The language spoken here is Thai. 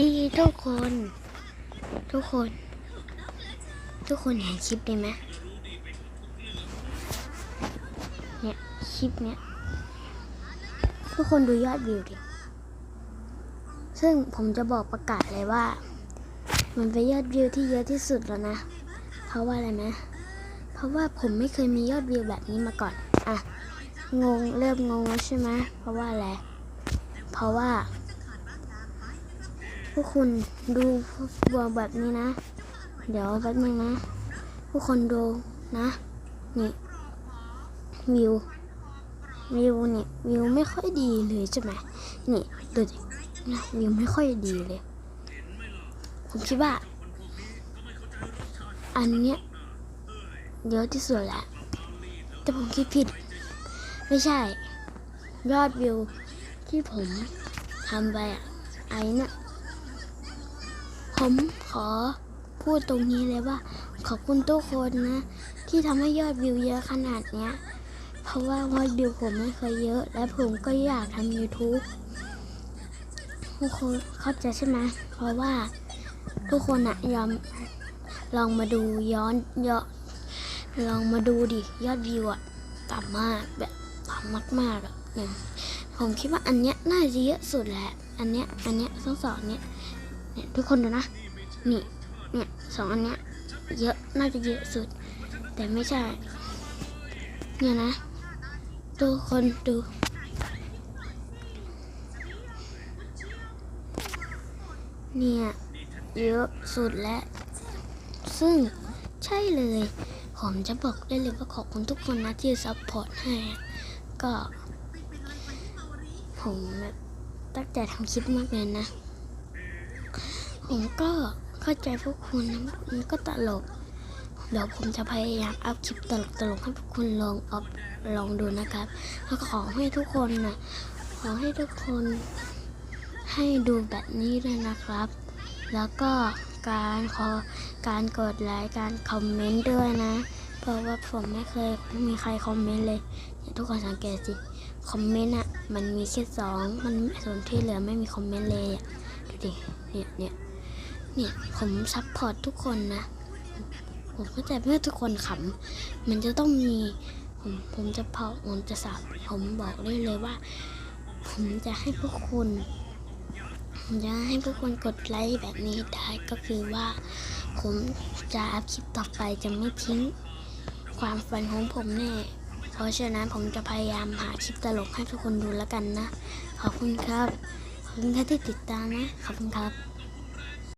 ดีทุกคน ทุกคน ทุกคนเห็นคลิปนี้ไหมเนี่ยคลิปเนี้ยทุกคนดูยอดวิวดิซึ่งผมจะบอกประกาศเลยว่า มันเป็นยอดวิวที่เยอะที่สุดแล้วนะ เพราะว่าอะไรไหมเพราะว่าผมไม่เคยมียอดวิวแบบนี้มาก่อน อะ งง เริ่มงงแล้วใช่ไหมเพราะว่าอะไร เพราะว่า พวกคุณดูบวกแบบนี้นะ เดี๋ยวแป๊บนึงนะ พวกคนดูนะ นี่วิววิวเนี่ยวิวไม่ค่อยดีเลยใช่ไหมนี่ดูดินะวิวไม่ค่อยดีเลย ผมคิดว่า อันเนี้ยเยอะที่สุดแหละแต่ผมคิดผิด ไม่ใช่ ยอดวิวที่ผมทำไปอะไอ้น่ะ ผมขอพูดตรงนี้เลยว่า ขอบคุณทุกคนนะ ที่ทำให้ยอดวิวเยอะขนาดเนี้ย เพราะว่ายอดวิวผมไม่เคยเยอะ และผมก็อยากทำ YouTube ทุกคนเข้าใจใช่ไหมเพราะว่าทุกคนอะยอมลองมาดูย้อนเยอะลองมาดูดิ ยอดวิวอะต่ำมากแบบต่ำมากๆอะอย่างผมคิดว่าอันเนี้ยน่าจะเยอะสุดแหละ อันเนี้ยอันเนี้ยทั้งสองเนี้ย เนี่ยทุกคนดูนะ นี่ เนี่ยสองอันเนี้ยเยอะน่าจะเยอะสุด แต่ไม่ใช่ เนี่ยนะ ทุกคนดูเนี่ยเยอะสุดแล้วซึ่งใช่เลย ผมจะบอกได้เลยว่าขอบคุณทุกคนนะที่ซัพพอร์ตให้ ก็ ผมตั้งใจทำคลิปมากเลยนะ ผมก็เข้าใจพวกคุณนะมันก็ตลก เดี๋ยวผมจะพยายามอัพคลิปตลกตลกๆให้พวกคุณลองอัพลองดูนะครับแล้วก็ขอให้ทุกคนนะขอให้ทุกคนให้ดูแบบนี้ด้วยนะครับ แล้วก็การขอการกดไลค์การคอมเมนต์ด้วยนะ เพราะว่าผมไม่เคยไม่มีใครคอมเมนต์เลยเนี่ยทุกคนสังเกตสิคอมเมนต์อะมันมีแค่สองมันส่วนที่เหลือไม่มีคอมเมนต์เลยอะดูดิเนี่ยเนี่ย เนี่ย ผมซัพพอร์ตทุกคนนะ ผมเข้าใจเพื่อทุกคนขำมันจะต้องมี ผมผมจะเผาผมจะสับผมบอกได้เลยว่า ผมจะให้พวกคุณผมจะให้พวกคุณกดไลค์แบบนี้ได้ก็คือว่า ผมจะอัพคลิปต่อไปจะไม่ทิ้งความฝันของผมแน่เพราะฉะนั้นผมจะพยายามหาคลิปตลกให้ทุกคนดูแล้วกันนะ ขอบคุณครับ ขอบคุณครับที่ติดตามนะ ขอบคุณครับ